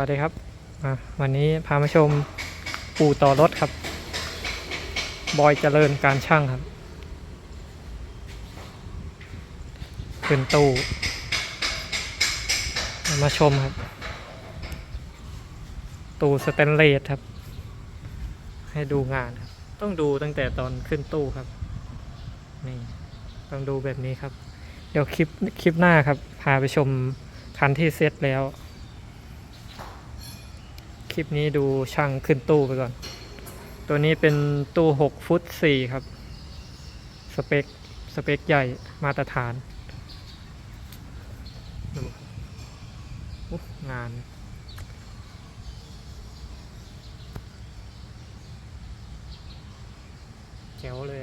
วัสดีครับ วันนี้พามาชมปู่ต่อรถครับ บอยเจริญการช่างครับขึ้นตู้มาชมครับ ตู้สแตนเลสครับ ให้ดูงานครับ ต้องดูตั้งแต่ตอนขึ้นตู้ครับ นี่ ต้องดูแบบนี้ครับ เดี๋ยวคลิปคลิปหน้าครับ พาไปชมคันที่เซ็ตแล้ว คลิปนี้ดูช่างขึ้นตู้ไปก่อน ตัวนี้เป็นตู้ 6 ฟุต 4 ครับ สเปค สเปคใหญ่มาตรฐาน งานแจ๋วเลย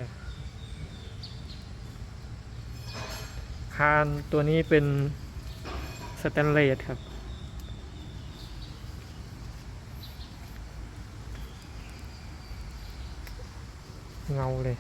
คานตัวนี้เป็นสแตนเลสครับ เงาเลย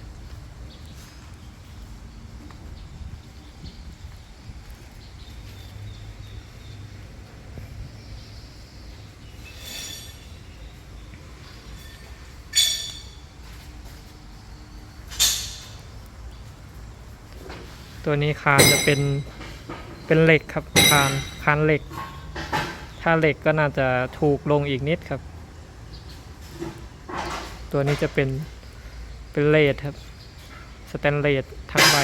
ตัวนี้คานจะเป็นเป็นเหล็กครับคานคานเหล็ก ถ้าเหล็กก็น่าจะถูกลงอีกนิดครับ ตัวนี้จะเป็น เป็นเลดครับ สแตนเลสทั้งใบ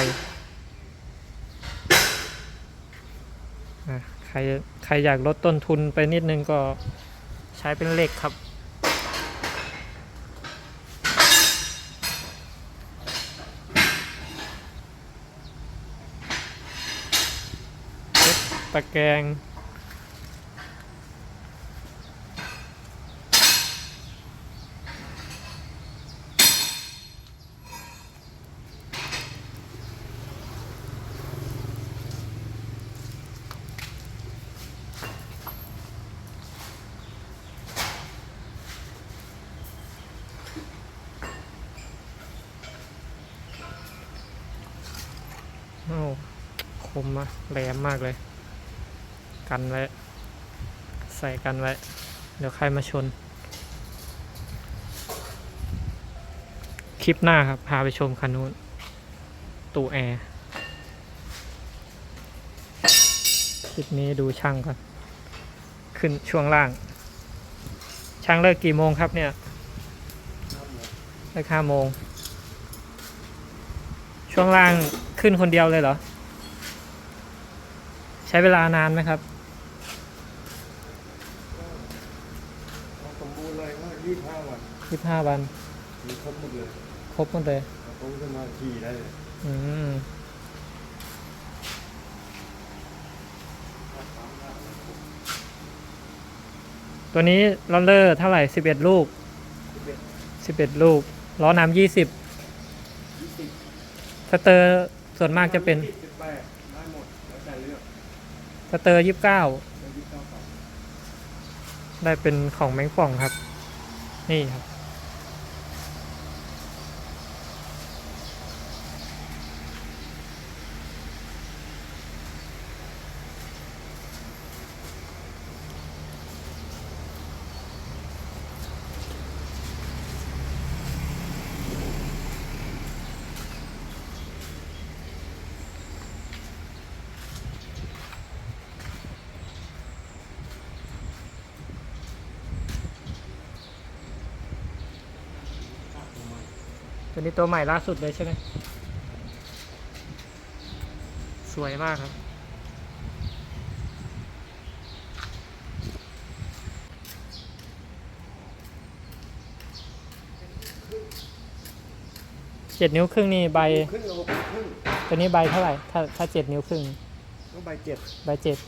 ใครใครอยากลดต้นทุนไปนิดนึงก็ใช้เป็นเหล็กครับ ตะแกรง โอ้คมมากแหลมมากเลย กันไว้ ใส่กันไว้ เดี๋ยวใครมาชน คลิปหน้าครับ พาไปชมคันนู้นตู้แอร์คลิปนี้ดูช่างก่อนขึ้นช่วงล่าง ช่างเลิกกี่โมงครับเนี่ยเลิกห้าโมง ช่วงล่างขึ้นคนเดียวเลยเหรอ ใช้เวลานานไหมครับสมบูรณ์เลยว่ายี่ห้าวันยี่ห้าวันมีครบหมดเลยครบหมดเลยเขาจะมาขี่ได้เลยอืมตัวนี้ลอนเลอร์เท่าไหร่สิบเอ็ดลูกสิบเอ็ดสิบเอ็ดลูกล้อน้ำยี่สิบยี่สิบ สเตอร์ส่วนมากจะเป็นสิบแปดได้หมดแล้วแต่เลือกสเตอร์ยี่สิบเก้าแล้วยี่สิบเก้าต่อได้เป็นของแมงป่องครับ นี่ครับ ตัวนี้ตัวใหม่ล่าสุดเลยใช่ไหมสวยมากครับ เจ็ดนิ้วครึ่งนี่ใบ ครึ่งโลเป็นครึ่งตัวนี้ใบเท่าไหร่ ถ้าถ้าเจ็ดนิ้วครึ่ง ก็ใบเจ็ดใบเจ็ด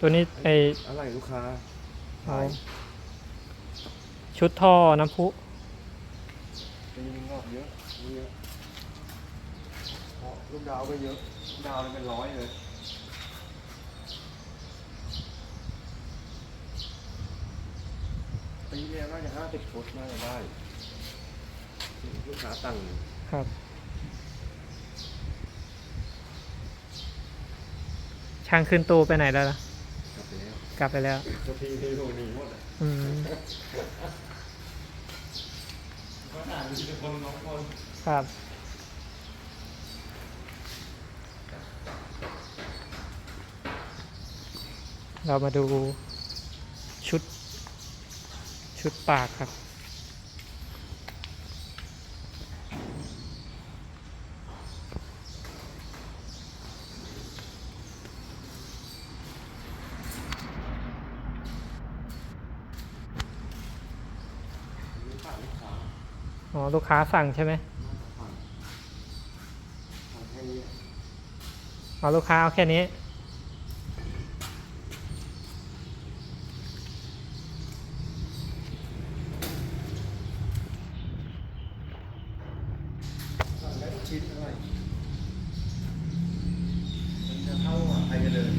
ตัวนี้ไออะไรลูกค้า เอา ชุดท่อน้ำพุจะมีงอกเยอะมีเยอะเพราะลูกดาวก็เยอะลูกดาวเลยเป็นร้อยเลยปีเนี้ยน่าจะห้าสิบฟุตน่าจะได้ลูกค้าตั้งครับ ช่างขึ้นตู้ไปไหนแล้วล่ะ กลับไปแล้วกลับไปแล้ว เจ้าที่ที่ลูกหนีหมดอะอืมก็ต่าง มีแต่คนน้องคนครับ เรามาดูชุด ชุดปากครับมีฝากลูกค้า อ๋อ ลูกค้าสั่งใช่ไหมน่าจะฟังฟังแค่นี้อ๋อลูกค้าเอาแค่นี้ สั่งได้ทุกชิ้นอะไรมันจะเท่ากับไทยเจริญ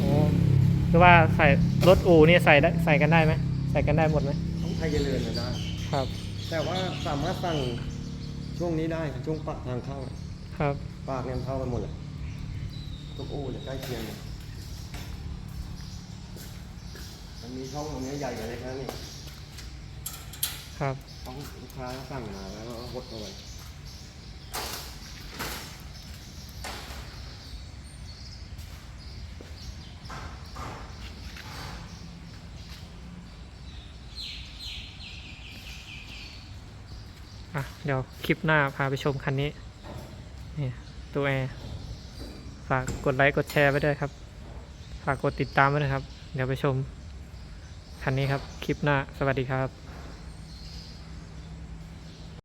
โอ้คือว่าใส่รถอู่นี่ใส่ได้ใส่กันได้ไหม ใส่กันได้หมดไหมต้องไทยเจริญนะได้ ครับ แต่ว่าสามารถสั่งช่วงนี้ได้ช่วงปากทางเข้าอะครับ ปากเนี่ยมันเท่ากันหมดเลยทุกอู้เนี่ยใกล้เคียงเลยมันมีช่องตรงนี้ใหญ่กว่าเล็กนะนี่ครับ ต้องลูกค้าสั่งมาแล้วก็หดเข้าไป อะ เดี๋ยวคลิปหน้าพาไปชมคันนี้นี่ตัวแอร์ฝากกดไลค์กดแชร์ไว้ด้วยครับ ฝากกดติดตามไว้นะครับ เดี๋ยวไปชมคันนี้ครับ คลิปหน้า สวัสดีครับ